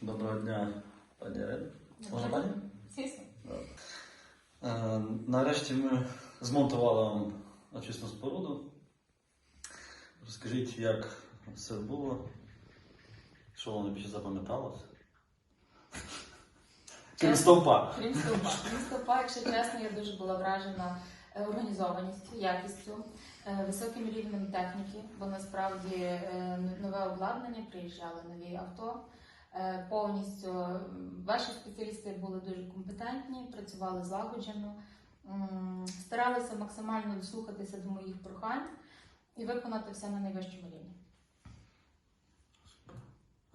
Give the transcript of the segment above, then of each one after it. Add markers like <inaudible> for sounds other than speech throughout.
Доброго дня, пані. Можна пані? Звісно. Е, Нарешті ми змонтували вам очисну споруду. Розкажіть, як все було, що вам більше запам'яталося? Крім стовпа. Крім стовпа. Крім стовпа, якщо чесно, я дуже була вражена е, організованістю, якістю, е, високим рівнем техніки, бо насправді нове обладнання, приїжджали нові авто. Е, Повністю ваші спеціалісти були дуже компетентні, працювали злагоджено, старалися максимально дослухатися до моїх прохань і виконати все на найвищому рівні.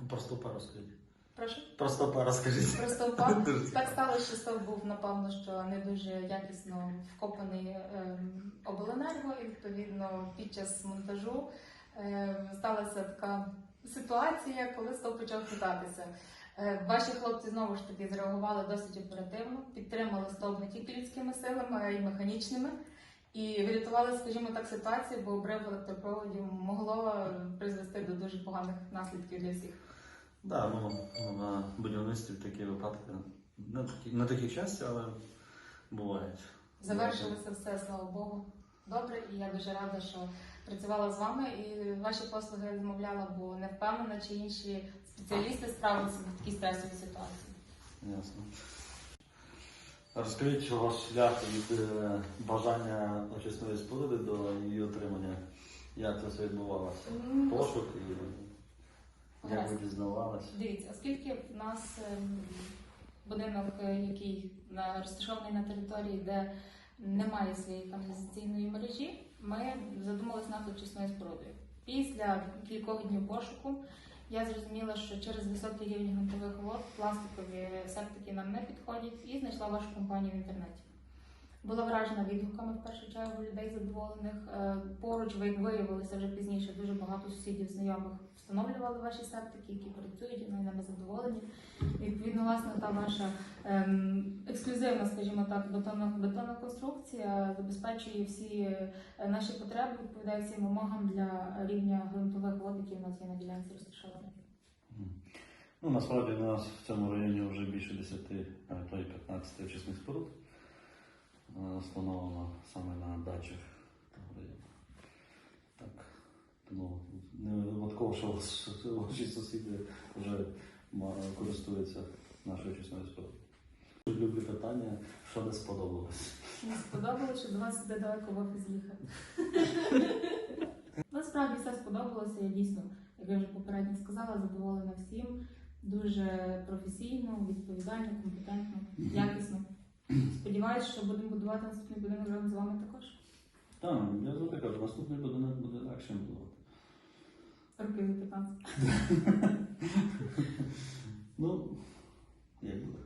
Про стовпа розкажіть. Прошу. Про стовпа розкажіть. Просто впав. <laughs> Так стало, що стовп був, напевно, що не дуже якісно вкопаний ем, обленерго, і відповідно під час монтажу ем, сталася така ситуація, коли стовп почав хитатися. Е, Ваші хлопці знову ж таки зреагували досить оперативно, підтримали стовп не тільки людськими силами, а й механічними. І врятували, скажімо так, ситуацію, бо обрив електропроводів могло призвести до дуже поганих наслідків для всіх. Так, ну на будівництві такі випадки не такі, не такі часті, але бувають. Завершилося все, слава Богу. Добре, і я дуже рада, що працювала з вами і ваші послуги замовляла, бо не впевнена, чи інші спеціалісти справилися в такій стресовій ситуації. Ясно. Розкажіть ваш шлях від е, бажання очисної споруди до її отримання. Як це все відбувалося? Пошук і як ви дізнавалися? Дивіться, оскільки в нас ем, будинок, який розташований на території, де немає своєї каналізаційної мережі, ми задумалися над очисною спорудою. Після кількох днів пошуку я зрозуміла, що через високий рівень грунтових вод пластикові септики нам не підходять, і знайшла вашу компанію в інтернеті. Була вражена відгуками в першу чергу людей задоволених. Е, Поруч, ви виявилося вже пізніше, дуже багато сусідів, знайомих встановлювали ваші септики, які працюють, вони нами задоволені. Відповідно, власне, та ваша ем, ексклюзивна, скажімо так, бетонна, бетонна конструкція забезпечує всі е, наші потреби, відповідає всім вимогам для рівня ґрунтових вод, які в нас є на ділянці розташовані. Ну, насправді у нас в цьому районі вже більше 10, а то й 15 очисних споруд встановлено саме на дачах. Так, тому не випадково, що ваші сусіди вже користуються нашою очисною спорудою. Дуже Люблю питання, що не сподобалось. Мені сподобалося, що до вас сюди далеко в офіс їхати. <laughs> Насправді все сподобалося. Я дійсно, як я вже попередньо сказала, задоволена всім. Дуже професійно, відповідально, компетентно, якісно. Сподіваюся, що будемо будувати наступний будинок разом з вами також. Так, я завжди кажу, наступний будинок буде легшим було. Років за 15. <laughs> Ну, як буде.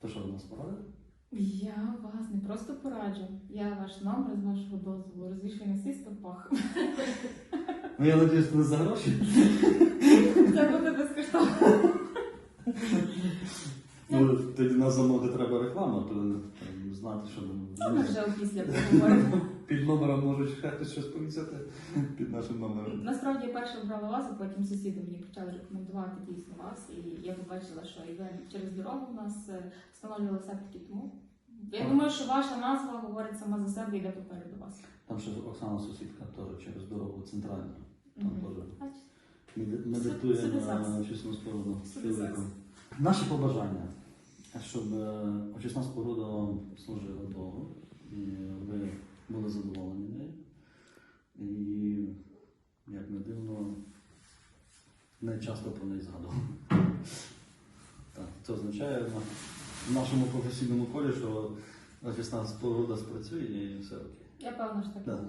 То що, ви нас порадите? Я вас не просто пораджу. Я ваш номер з вашого дозволу розвішую на всіх стовпах. Ну, я надіюсь, не за гроші. <laughs> Це буде безкоштовно. Ну, тоді нас замовити треба рекламу, то е, знати, що Це ми вже опісля поговоримо. під номером можуть хтось щось повісити під нашим номером. Насправді я перше обрала вас, а потім сусіди мені почали рекомендувати дійсно вас. І я побачила, що і через дорогу в нас е, встановлювали септики. Тому я думаю, що ваша назва говорить сама за себе і йде попереду вас. Там ще Оксана сусідка теж через дорогу центральну. Там Мгм. теж Бачите? Меди- медитує на очисну споруду. Зараз. Наші побажання, щоб е, очисна споруда вам служила довго, і ви були задоволені нею. І, як не дивно, не часто про неї згадували. Так, це означає в нашому професійному полі, що очисна споруда спрацює і все окей. Я певна, що так Да.